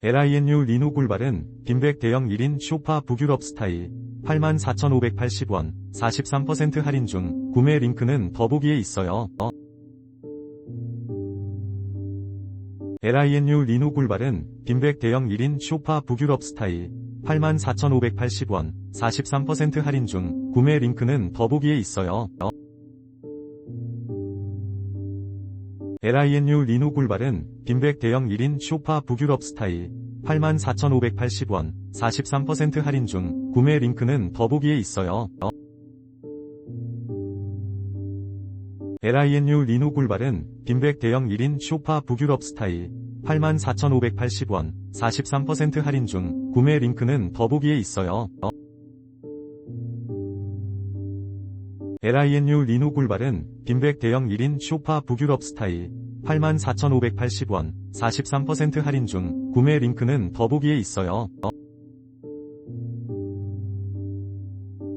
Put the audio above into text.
LINU 리노 꿀발은 빈백 대형 1인 쇼파 북유럽 스타일 84,580원 43% 할인 중 구매 링크는 더보기에 있어요. LINU 리노 꿀발은 빈백 대형 1인 쇼파 북유럽 스타일 84,580원 43% 할인 중 구매 링크는 더보기에 있어요. LINU 리노 꿀발은 빈백 대형 1인 쇼파 북유럽 스타일 84,580원 43% 할인 중 구매 링크는 더보기에 있어요. LINU 리노 꿀발은 빈백 대형 1인 쇼파 북유럽 스타일 84,580원 43% 할인 중 구매 링크는 더보기에 있어요. LINU 리노 꿀발은 빈백 대형 1인 쇼파 북유럽 스타일 84,580원 43% 할인 중 구매 링크는 더보기에 있어요.